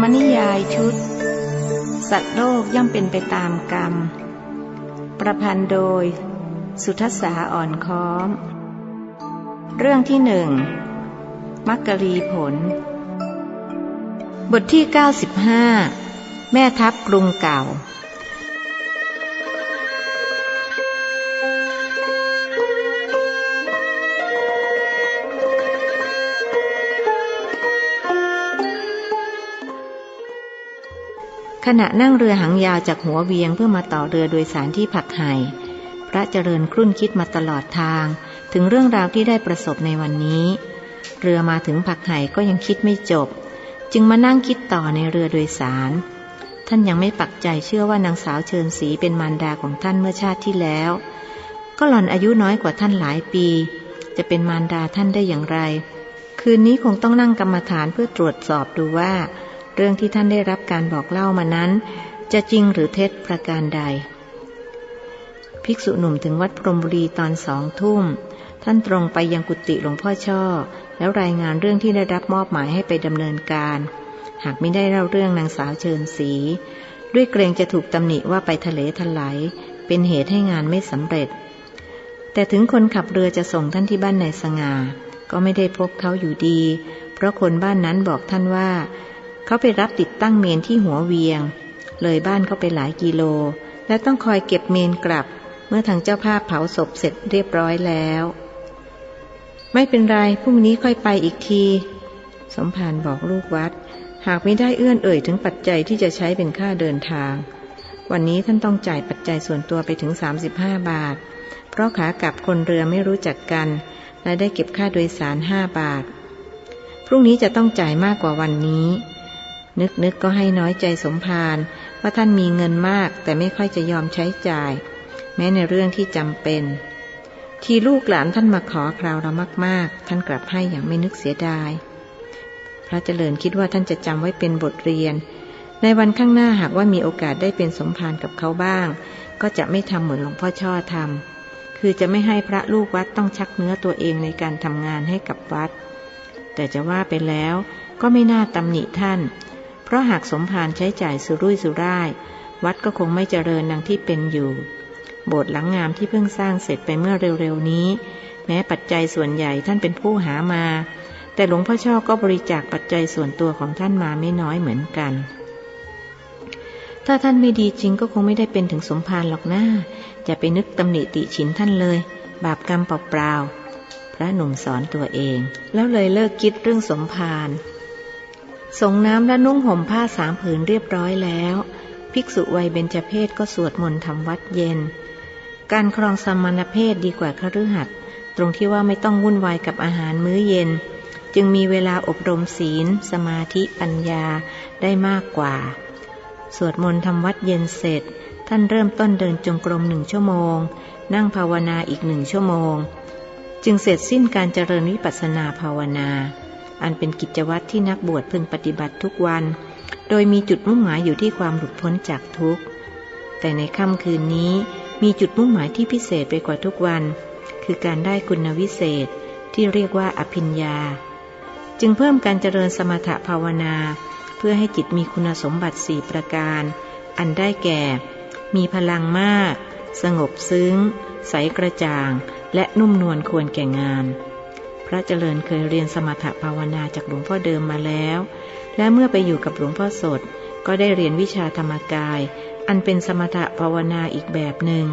มนิยายชุด สัตว์โลกย่อมเป็นไปตามกรรม ประพันธ์โดย สุทัศสาอ่อนค้อม เรื่องที่หนึ่งมักกะลีผล บทที่ 95 แม่ทัพกรุงเก่า ณะนั่งเรือหางยาวจากหัวเวียงเพื่อมาต่อเรือโดยสารที่ผักไห่พระเจริญครุ่นคิดมาตลอดทาง ถึงเรื่องราวที่ได้ประสบในวันนี้ เรือมาถึงผักไห่ก็ยังคิดไม่จบ จึงมานั่งคิดต่อในเรือโดยสาร ท่านยังไม่ปักใจเชื่อว่านางสาวเชิญสีเป็นมารดาของท่านเมื่อชาติที่แล้ว ก็หล่อนอายุน้อยกว่าท่านหลายปี จะเป็นมารดาท่านได้อย่างไร คืนนี้คงต้องนั่งกรรมฐานเพื่อตรวจสอบดูว่า เรื่องที่ท่านได้รับการบอกเล่ามานั้น จะจริงหรือเท็จประการใด ภิกษุหนุ่มถึงวัดพรมบุรีตอนสองทุ่ม ท่านตรงไปยังกุฏิหลวงพ่อช่อ แล้วรายงานเรื่องที่ได้รับมอบหมายให้ไปดำเนินการ หากไม่ได้เล่าเรื่องนางสาวเชิญสี ด้วยเกรงจะถูกตำหนิว่าไปทะเลทลายเป็นเหตุให้งานไม่สำเร็จ แต่ถึงคนขับเรือจะส่งท่านที่บ้านในสง่าก็ไม่ได้พบเขาอยู่ดี เพราะคนบ้านนั้นบอกท่านว่า เขาไปรับติดตั้งเมนที่หัวเวียง เลยบ้านเขาไปหลายกิโล และต้องคอยเก็บเมนกลับ เมื่อทางเจ้าภาพเผาศพเสร็จเรียบร้อยแล้ว ไม่เป็นไรพรุ่งนี้ค่อยไปอีกที สมภารบอกลูกวัด หากไม่ได้เอื้อนเอ่ยถึงปัจจัยที่จะใช้เป็นค่าเดินทาง วันนี้ท่านต้องจ่ายปัจจัยส่วนตัวไปถึง 35 บาท เพราะขากลับคนเรือไม่รู้จักกัน และได้เก็บค่าโดยสารห้าบาท พรุ่งนี้จะต้องจ่ายมากกว่าวันนี้ นึกนึกก็ให้น้อยใจสมภารว่าท่านมีเงินมากแต่ไม่ค่อยจะยอมใช้จ่าย แม้ในเรื่องที่จำเป็น ที่ลูกหลานท่านมาขอคราวเรามาก ๆ ท่านกลับให้อย่างไม่นึกเสียดาย พระเจริญคิดว่าท่านจะจำไว้เป็นบทเรียน ในวันข้างหน้าหากว่ามีโอกาสได้เป็นสมภารกับเขาบ้าง ก็จะไม่ทำเหมือนหลวงพ่อช่อทำคือจะไม่ให้พระลูกวัดต้องชักเนื้อตัวเองในการทำงานให้กับวัด แต่จะว่าไปแล้วก็ไม่น่าตำหนิท่าน ราะหากสมภารใช้จ่ายสุรุ่ยสุร่าย วัดก็คงไม่เจริญดังที่เป็นอยู่ โบสถ์หลังงามที่เพิ่งสร้างเสร็จไปเมื่อเร็วๆนี้ แม้ปัจจัยส่วนใหญ่ท่านเป็นผู้หามา แต่หลวงพ่อช่อก็บริจาคปัจจัยส่วนตัวของท่านมาไม่น้อยเหมือนกัน ถ้าท่านไม่ดีจริงก็คงไม่ได้เป็นถึงสมภารหรอกนะจะไปนึกตำหนิติฉินท่านเลย บาปกรรมเปล่าๆพระหนุ่มสอนตัวเอง แล้วเลยเลิกคิดเรื่องสมภาร สงน้ำและนุ่งห่มผ้าสามผืนเรียบร้อยแล้ว ภิกษุวัยเบญจเพศก็สวดมนต์ทำวัดเย็น การครองสมณเพศดีกว่าคฤหัสถ์ตรงที่ว่าไม่ต้องวุ่นวายกับอาหารมื้อเย็น จึงมีเวลาอบรมศีล สมาธิปัญญาได้มากกว่า สวดมนต์ทำวัดเย็นเสร็จ ท่านเริ่มต้นเดินจงกรมหนึ่งชั่วโมง นั่งภาวนาอีกหนึ่งชั่วโมง จึงเสร็จสิ้นการเจริญวิปัสสนาภาวนา อันเป็นกิจวัตรที่นักบวชพึงปฏิบัติทุกวัน โดยมีจุดมุ่งหมายอยู่ที่ความหลุดพ้นจากทุกข์ แต่ในค่ำคืนนี้มีจุดมุ่งหมายที่พิเศษไปกว่าทุกวัน คือการได้คุณวิเศษที่เรียกว่าอภิญญา จึงเพิ่มการเจริญสมถภาวนา เพื่อให้จิตมีคุณสมบัติสี่ประการ อันได้แก่ มีพลังมาก สงบซึ้ง ใสกระจ่าง และนุ่มนวลควรแก่งาน ระเจริญเคยเรียนสมถภาวนาจากหลวงพ่อเดิมมาแล้ว และเมื่อไปอยู่กับหลวงพ่อสด ก็ได้เรียนวิชาธรรมกาย อันเป็นสมถภาวนาอีกแบบหนึ่ง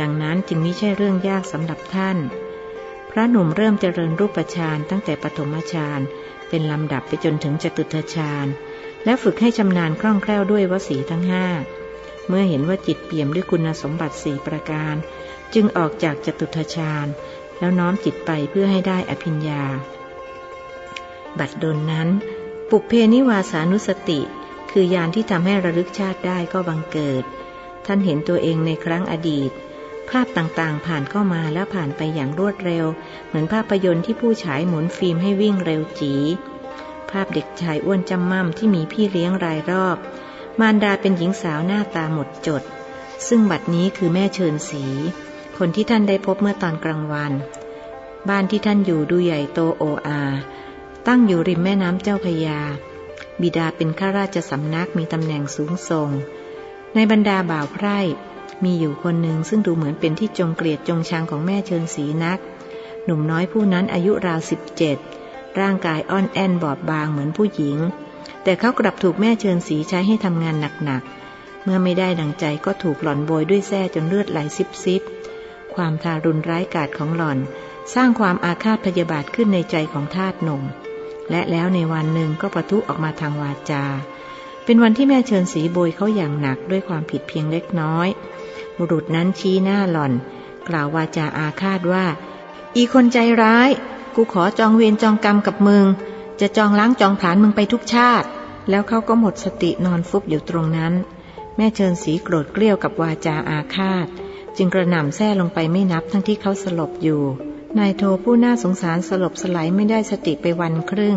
ดังนั้นจึงไม่ใช่เรื่องยากสำหรับท่าน พระหนุ่มเริ่มเจริญรูปฌานตั้งแต่ปฐมฌานเป็นลำดับไปจนถึงจตุตฌานและฝึกให้ชำนาญคล่องแคล่วด้วยวสีทั้งห้าเมื่อเห็นว่าจิตเปี่ยมด้วยคุณสมบัติสี่ประการ จึงออกจากจตุทชาญ แล้วน้อมจิตไปเพื่อให้ได้อภิญญา บัดดลนั้น ปุเพนิวาสานุสติ คือยานที่ทำให้ระลึกชาติได้ก็บังเกิด ท่านเห็นตัวเองในครั้งอดีต ภาพต่างๆผ่านเข้ามาและผ่านไปอย่างรวดเร็ว เหมือนภาพยนตร์ที่ผู้ฉายหมุนฟิล์มให้วิ่งเร็วจีภาพเด็กชายอ้วนจำม่ำที่มีพี่เลี้ยงรายรอบ มารดาเป็นหญิงสาวหน้าตาหมดจด ซึ่งบัดนี้คือแม่เชิญสี คนที่ท่านได้พบเมื่อตอนกลางวัน บ้านที่ท่านอยู่ดูใหญ่โตโออา ตั้งอยู่ริมแม่น้ำเจ้าพยา บิดาเป็นข้าราชสำนักมีตำแหน่งสูงส่ง ในบรรดาบ่าวไพร่ มีอยู่คนหนึ่งซึ่งดูเหมือนเป็นที่จงเกลียดจงชังของแม่เชิญสีนัก หนุ่มน้อยผู้นั้นอายุราวสิบเจ็ดร่างกายอ่อนแอนบอบบางเหมือนผู้หญิง แต่เขากลับถูกแม่เชิญสีใช้ให้ทำงานหนักๆ เมื่อไม่ได้ดังใจก็ถูกหล่อนโบยด้วยแส้จนเลือดไหลซิบๆ ความทารุณร้ายกาจของหล่อน สร้างความอาฆาตพยาบาทขึ้นในใจของทาสหนุ่ม และแล้วในวันหนึ่งก็ประทุออกมาทางวาจา เป็นวันที่แม่เชิญสีโบยเขาอย่างหนักด้วยความผิดเพียงเล็กน้อย บุรุษนั้นชี้หน้าหล่อน กล่าววาจาอาฆาตว่า อีคนใจร้าย กูขอจองเวรจองกรรมกับมึง จะจองล้างจองผลานมึงไปทุกชาติ แล้วเขาก็หมดสตินอนฟุบอยู่ตรงนั้น แม่เชิญสีโกรธเกลี้ยวกับวาจาอาฆาต จึงกระหน่ำแส้ลงไปไม่นับทั้งที่เขาสลบอยู่ นายโทผู้น่าสงสารสลบสลายไม่ได้สติไปวันครึ่ง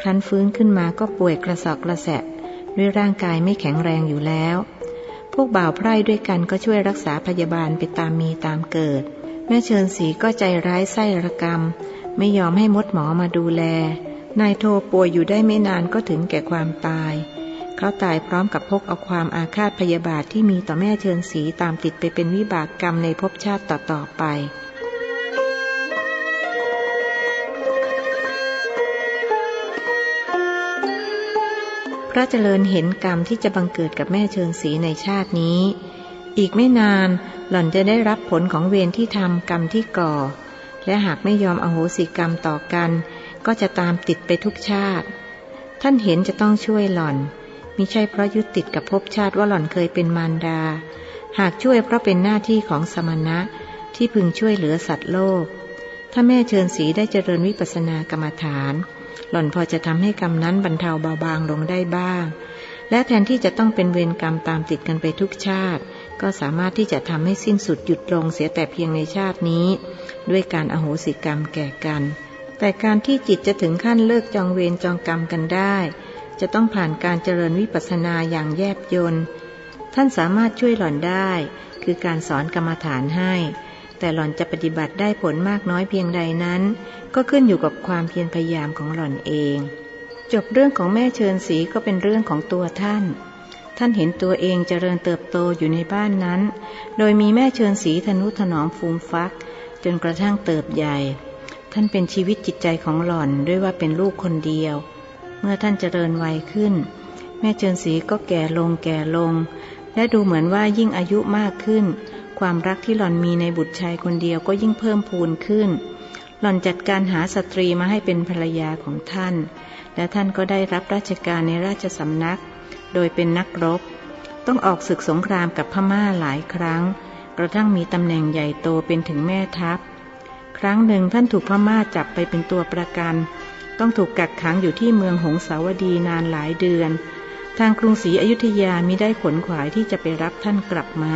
ครั้นฟื้นขึ้นมาก็ป่วยกระสอบกระแสะ ด้วยร่างกายไม่แข็งแรงอยู่แล้ว พวกบ่าวไพร่ด้วยกันก็ช่วยรักษาพยาบาลไปตามมีตามเกิด แม่เชิญสีก็ใจร้ายไส้ระกรรม ไม่ยอมให้มดหมอมาดูแล นายโทป่วยอยู่ได้ไม่นานก็ถึงแก่ความตาย เขาตายพร้อมกับพกเอาความอาฆาตพยาบาทที่มีต่อแม่เชิญสีตามติดไปเป็นวิบากกรรมในภพชาติต่อๆไปพระเจริญเห็นกรรมที่จะบังเกิดกับแม่เชิญสีในชาตินี้ อีกไม่นานหล่อนจะได้รับผลของเวรที่ทำกรรมที่ก่อ และหากไม่ยอมอโหสิกรรมต่อกัน ก็จะตามติดไปทุกชาติ ท่านเห็นจะต้องช่วยหล่อน มิใช่เพราะยึดติดกับภพชาติว่าหล่อนเคยเป็นมารดา หากช่วยเพราะเป็นหน้าที่ของสมณะที่พึงช่วยเหลือสัตว์โลก ถ้าแม่เชิญสีได้เจริญวิปัสสนากรรมฐาน หล่อนพอจะทำให้กรรมนั้นบรรเทาเบาบางลงได้บ้าง และแทนที่จะต้องเป็นเวรกรรมตามติดกันไปทุกชาติ ก็สามารถที่จะทำให้สิ้นสุดหยุดลงเสียแต่เพียงในชาตินี้ ด้วยการอโหสิกรรมแก่กัน แต่การที่จิตจะถึงขั้นเลิกจองเวรจองกรรมกันได้ จะต้องผ่านการเจริญวิปัสสนาอย่างแยบยนท่านสามารถช่วยหล่อนได้ คือการสอนกรรมฐานให้ แต่หล่อนจะปฏิบัติได้ผลมากน้อยเพียงใดนั้น ก็ขึ้นอยู่กับความเพียรพยายามของหล่อนเอง จบเรื่องของแม่เชิญสีก็เป็นเรื่องของตัวท่าน ท่านเห็นตัวเองเจริญเติบโตอยู่ในบ้านนั้น โดยมีแม่เชิญสีธนุถนอมฟูมฟัก จนกระทั่งเติบใหญ่ ท่านเป็นชีวิตจิตใจของหล่อนด้วยว่าเป็นลูกคนเดียว มื่อท่านเจริญวัยขึ้น แม่เจินสีก็แก่ลงแก่ลง และดูเหมือนว่ายิ่งอายุมากขึ้น ความรักที่หล่อนมีในบุตรชายคนเดียวก็ยิ่งเพิ่มพูนขึ้น หล่อนจัดการหาสตรีมาให้เป็นภรรยาของท่าน และท่านก็ได้รับราชการในราชสำนัก โดยเป็นนักรบ ต้องออกศึกสงครามกับพม่าหลายครั้ง กระทั่งมีตำแหน่งใหญ่โตเป็นถึงแม่ทัพ ครั้งหนึ่งท่านถูกพม่าจับไปเป็นตัวประกัน ต้องถูกกักขังอยู่ที่เมืองหงสาวดีนานหลายเดือน ทางกรุงศรีอยุธยามิได้ขนขวายที่จะไปรับท่านกลับมา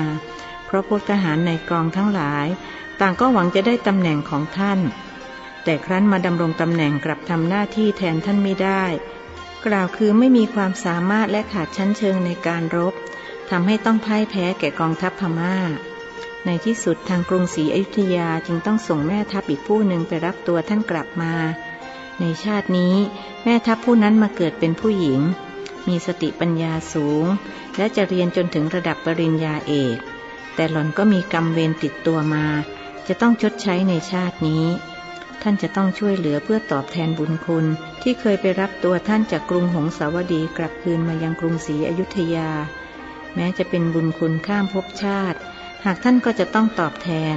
เพราะพวกทหารในกองทั้งหลาย ต่างก็หวังจะได้ตำแหน่งของท่าน แต่ครั้นมาดำรงตำแหน่งกลับทำหน้าที่แทนท่านไม่ได้ กล่าวคือไม่มีความสามารถและขาดชั้นเชิงในการรบทำให้ต้องพ่ายแพ้แก่กองทัพพมา่า ในที่สุดทางกรุงศรีอยุธยาจึงต้องส่งแม่ทัพอีกผู้หนึ่งไปรับตัวท่านกลับมา ในชาตินี้แม่ทัพผู้นั้นมาเกิดเป็นผู้หญิง มีสติปัญญาสูง และจะเรียนจนถึงระดับปริญญาเอก แต่หล่อนก็มีกรรมเวรติดตัวมา จะต้องชดใช้ในชาตินี้ ท่านจะต้องช่วยเหลือเพื่อตอบแทนบุญคุณ ที่เคยไปรับตัวท่านจากกรุงหงสาวดีกลับคืนมายังกรุงศรีอยุธยา แม้จะเป็นบุญคุณข้ามภพชาติ หากท่านก็จะต้องตอบแทน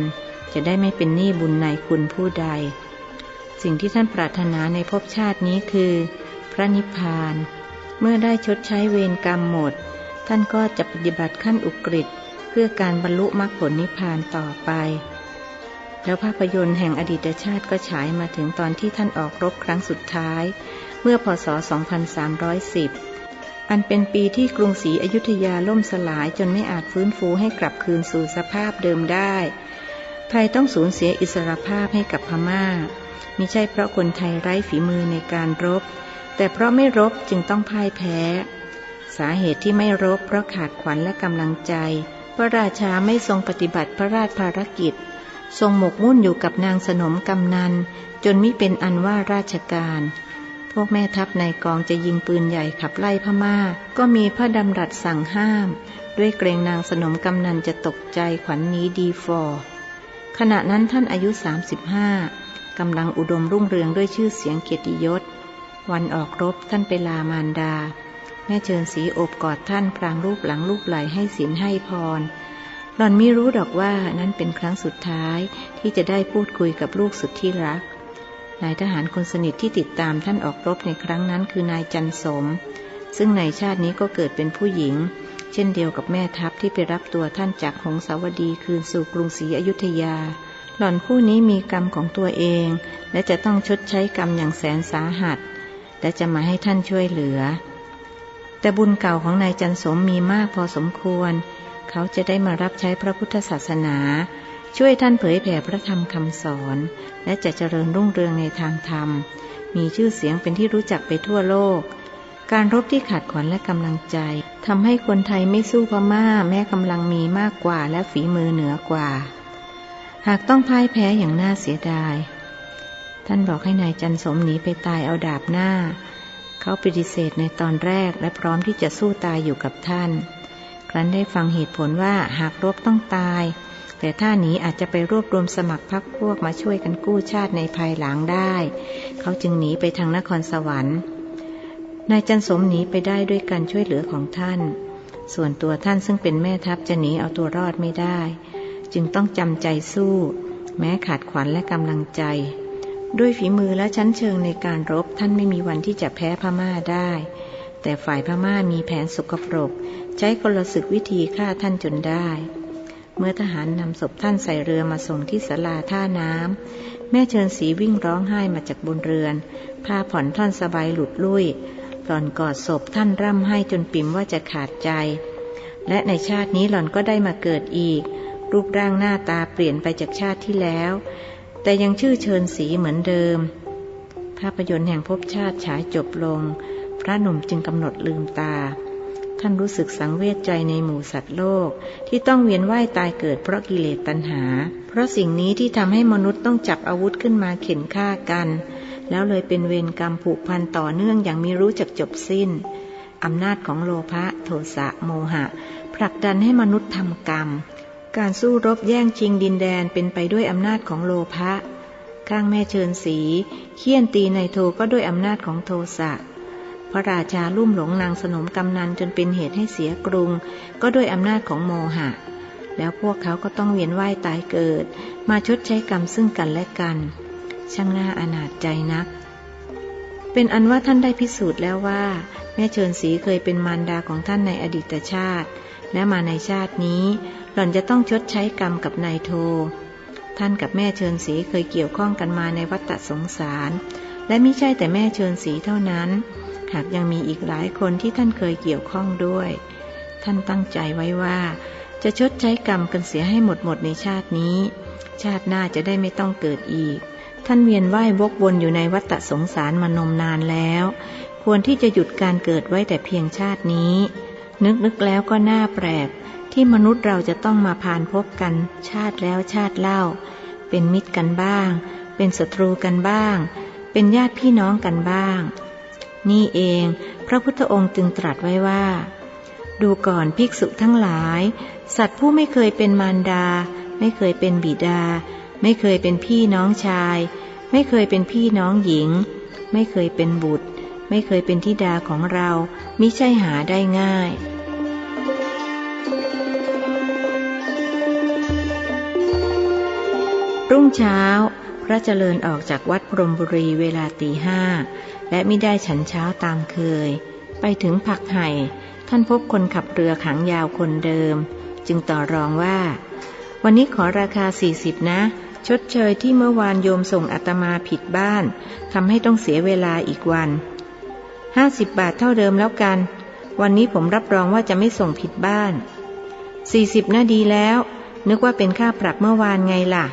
จะได้ไม่เป็นหนี้บุญในคุณผู้ใด สิ่งที่ท่านปรารถนาในภพชาตินี้คือ พระนิพพาน เมื่อได้ชดใช้เวรกรรมหมด ท่านก็จะปฏิบัติขั้นอุกฤษเพื่อการบรรลุมรรคผลนิพพานต่อไป แล้วภาพยนตร์แห่งอดีตชาติก็ฉายมาถึงตอนที่ท่านออกรบครั้งสุดท้าย เมื่อพศ 2310 อันเป็นปีที่กรุงศรีอยุธยาล่มสลายจนไม่อาจฟื้นฟูให้กลับคืนสู่สภาพเดิมได้ ไทยต้องสูญเสียอิสรภาพให้กับพมา่า มิใช่เพราะคนไทยไร้ฝีมือในการรบ แต่เพราะไม่รบจึงต้องพ่ายแพ้ สาเหตุที่ไม่รบเพราะขาดขวัญและกำลังใจ พระราชาไม่ทรงปฏิบัติพระราชภารกิจ ทรงหมกมุ่นอยู่กับนางสนมกำนัน จนมิเป็นอันว่าราชการ พวกแม่ทัพในกองจะยิงปืนใหญ่ขับไล่พม่า ก็มีพระดำรัสสั่งห้าม ด้วยเกรงนางสนมกำนันจะตกใจขวัญนนี้ดีฟอร์ขณะนั้นท่านอายุ 35 กำลังอุดมรุ่งเรืองด้วยชื่อเสียงเกียรติยศ วันออกรบท่านไปลามารดา แม่เชิญสีโอบกอดท่านพลางรูปหลังรูปไหลให้ศีลให้พร หล่อนไม่รู้ดอกว่านั้นเป็นครั้งสุดท้ายที่จะได้พูดคุยกับลูกสุดที่รัก นายทหารคนสนิทที่ติดตามท่านออกรบในครั้งนั้นคือนายจันสม ซึ่งในชาตินี้ก็เกิดเป็นผู้หญิง เช่นเดียวกับแม่ทัพที่ไปรับตัวท่านจากหงสาวดีคืนสู่กรุงศรีอยุธยา หล่อนผู้นี้มีกรรมของตัวเอง และจะต้องชดใช้กรรมอย่างแสนสาหัส และจะมาให้ท่านช่วยเหลือ แต่บุญเก่าของนายจันสมมีมากพอสมควร เขาจะได้มารับใช้พระพุทธศาสนา ช่วยท่านเผยแผ่พระธรรมคำสอน และจะเจริญรุ่งเรืองในทางธรรม มีชื่อเสียงเป็นที่รู้จักไปทั่วโลก การรบที่ขาดขวัญและกำลังใจทำให้คนไทยไม่สู้พม่าแม้กำลังมีมากกว่าและฝีมือเหนือกว่า หากต้องพ่ายแพ้อย่างน่าเสียดาย ท่านบอกให้นายจันสมหนีไปตายเอาดาบหน้า เขาปฏิเสธในตอนแรกและพร้อมที่จะสู้ตายอยู่กับท่าน ครั้นได้ฟังเหตุผลว่าหากรบต้องตาย แต่ถ้าหนีอาจจะไปรวบรวมสมัครพรรคพวกมาช่วยกันกู้ชาติในภายหลังได้ เขาจึงหนีไปทางนครสวรรค์ นายจันสมหนีไปได้ด้วยการช่วยเหลือของท่าน ส่วนตัวท่านซึ่งเป็นแม่ทัพจะหนีเอาตัวรอดไม่ได้ จึงต้องจำใจสู้ แม้ขาดขวัญและกำลังใจ ด้วยฝีมือและชั้นเชิงในการรบท่านไม่มีวันที่จะแพ้พม่าได้ แต่ฝ่ายพม่ามีแผนสุกปรก ใช้กลศึกวิธีฆ่าท่านจนได้ เมื่อทหารนำศพท่านใส่เรือมาส่งที่ศาลาท่าน้ำแม่เชิญสีวิ่งร้องไห้มาจากบนเรือนผ้าผ่อนท่อนสบายหลุดลุ่ยหล่อนกอดศพท่านร่ำไห้จนปิ่มว่าจะขาดใจ และในชาตินี้หล่อนก็ได้มาเกิดอีก รูปร่างหน้าตาเปลี่ยนไปจากชาติที่แล้ว แต่ยังชื่อเชิญสีเหมือนเดิม ภาพยนตร์แห่งภพชาติฉายจบลง พระหนุ่มจึงกำหนดลืมตา ท่านรู้สึกสังเวชใจในหมู่สัตว์โลก ที่ต้องเวียนว่ายตายเกิดเพราะกิเลสตัณหา เพราะสิ่งนี้ที่ทำให้มนุษย์ต้องจับอาวุธขึ้นมาเข็นฆ่ากัน แล้วเลยเป็นเวรกรรมผูกพันต่อเนื่องอย่างมีรู้จักจบสิ้นอำนาจของโลภะโทสะโมหะ ผลักดันให้มนุษย์ทำกรรม การสู้รบแย่งชิงดินแดนเป็นไปด้วยอำนาจของโลภะ ข้างแม่เชิญสีเคี่ยนตีในโทก็ด้วยอำนาจของโทสะ พระราชาลุ่มหลงนางสนมกำนันจนเป็นเหตุให้เสียกรุง ก็ด้วยอำนาจของโมหะ แล้วพวกเขาก็ต้องเวียนว่ายตายเกิด มาชดใช้กรรมซึ่งกันและกัน ช่างน่าอนาจใจนัก เป็นอันว่าท่านได้พิสูจน์แล้วว่า แม่เชิญสีเคยเป็นมารดาของท่านในอดีตชาติ และมาในชาตินี้ หล่อนจะต้องชดใช้กรรมกับนายโท ท่านกับแม่เชิญสีเคยเกี่ยวข้องกันมาในวัฏสงสาร และไม่ใช่แต่แม่เชิญสีเท่านั้น หากยังมีอีกหลายคนที่ท่านเคยเกี่ยวข้องด้วย ท่านตั้งใจไว้ว่า จะชดใช้กรรมกันเสียให้หมดหมดในชาตินี้ ชาติหน้าจะได้ไม่ต้องเกิดอีก ท่านเวียนว่าย วกวนอยู่ในวัฏสงสารมานมนานแล้ว ควรที่จะหยุดการเกิดไว้แต่เพียงชาตินี้ นึกนึกแล้วก็น่าแปลก ที่มนุษย์เราจะต้องมาผ่านพบกัน ชาติแล้วชาติเล่า เป็นมิตรกันบ้าง เป็นศัตรูกันบ้าง เป็นญาติพี่น้องกันบ้าง นี่เอง พระพุทธองค์จึงตรัสไว้ว่า ดูก่อนภิกษุทั้งหลาย สัตว์ผู้ไม่เคยเป็นมารดา ไม่เคยเป็นบิดา ไม่เคยเป็นพี่น้องชาย ไม่เคยเป็นพี่น้องหญิง ไม่เคยเป็นบุตร ไม่เคยเป็นทิดาของเรามิใช่หาได้ง่ายรุ่งเช้า พระเจริญออกจากวัดพรมบุรีเวลาตีห้าและไม่ได้ฉันเช้าตามเคย ไปถึงผักไห่ ท่านพบคนขับเรือขังยาวคนเดิม จึงต่อรองว่า วันนี้ขอราคาสี่สิบนะ ชดเชยที่เมื่อวานโยมส่งอาตมาผิดบ้านทำให้ต้องเสียเวลาอีกวัน ห้าสิบบาทเท่าเดิมแล้วกัน วันนี้ผมรับรองว่าจะไม่ส่งผิดบ้านสี่สิบน่าดีแล้ว นึกว่าเป็นค่าปรับเมื่อวานไงล่ะ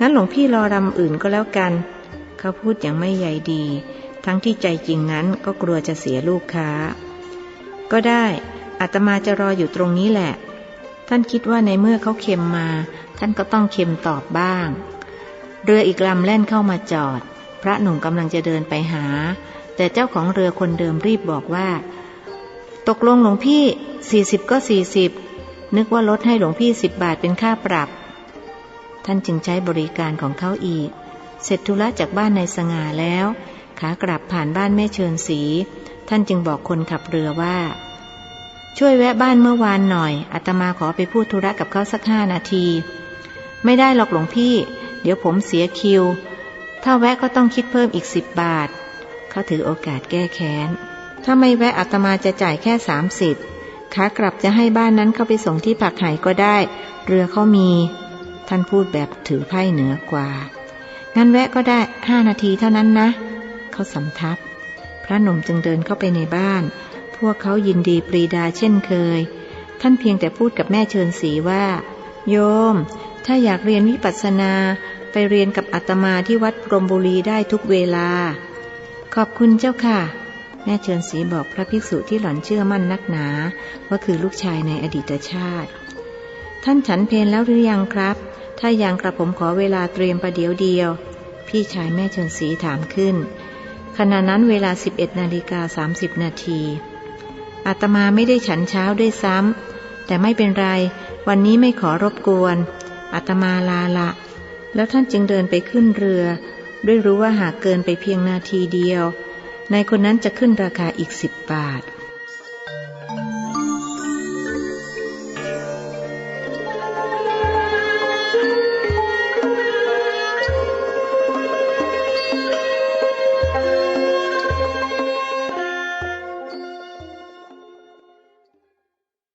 งั้นหลวงพี่รอรำอื่นก็แล้วกัน เขาพูดอย่างไม่ใยดี ทั้งที่ใจจริงนั้นก็กลัวจะเสียลูกค้า ก็ได้อาตมาจะรออยู่ตรงนี้แหละ ท่านคิดว่าในเมื่อเขาเค็มมา ท่านก็ต้องเค็มตอบบ้าง เรืออีกลำแล่นเข้ามาจอด พระหนุ่มกำลังจะเดินไปหา แต่เจ้าของเรือคนเดิมรีบบอกว่า ตกลงหลวงพี่สี่สิบก็สี่สิบนึกว่าลดให้หลวงพี่สิบบาทเป็นค่าปรับ ท่านจึงใช้บริการของเขาอีก เสร็จธุระจากบ้านในสง่าแล้ว ขากลับผ่านบ้านแม่เชิญสี ท่านจึงบอกคนขับเรือว่า ช่วยแวะบ้านเมื่อวานหน่อยอาตมาขอไปพูดธุระกับเขาสักห้านาที ไม่ได้หรอกหลวงพี่ เดี๋ยวผมเสียคิว ถ้าแวะก็ต้องคิดเพิ่มอีกสิบบาท เขาถือโอกาสแก้แค้น ถ้าไม่แวะอาตมาจะจ่ายแค่สามสิบขากลับจะให้บ้านนั้นเข้าไปส่งที่ผักไห่ก็ได้ เรือเขามี ท่านพูดแบบถือไพ่เหนือกว่า งั้นแวะก็ได้ห้านาทีเท่านั้นนะ เขาสำทับ พระหนุ่มจึงเดินเข้าไปในบ้าน พวกเขายินดีปรีดาเช่นเคย ท่านเพียงแต่พูดกับแม่เชิญสีว่า โยม ถ้าอยากเรียนวิปัสสนาไปเรียนกับอาตมาที่วัดพรมบุรีได้ทุกเวลา ขอบคุณเจ้าค่ะ แม่เชิญสีบอกพระภิกษุที่หล่อนเชื่อมั่นนักหนา ว่าคือลูกชายในอดีตชาติ ท่านฉันเพลแล้วหรือยังครับ ถ้ายังกระผมขอเวลาเตรียมประเดี๋ยวเดียว พี่ชายแม่เชิญสีถามขึ้น ขณะนั้นเวลา 11นาฬิกา30นาทีอาตมาไม่ได้ฉันเช้าด้วยซ้ำแต่ไม่เป็นไร วันนี้ไม่ขอรบกวนอาตมาลาละ แล้วท่านจึงเดินไปขึ้นเรือ ด้วยรู้ว่าหากเกินไปเพียงนาทีเดียวนายคนนั้นจะขึ้นราคาอีกสิบบาท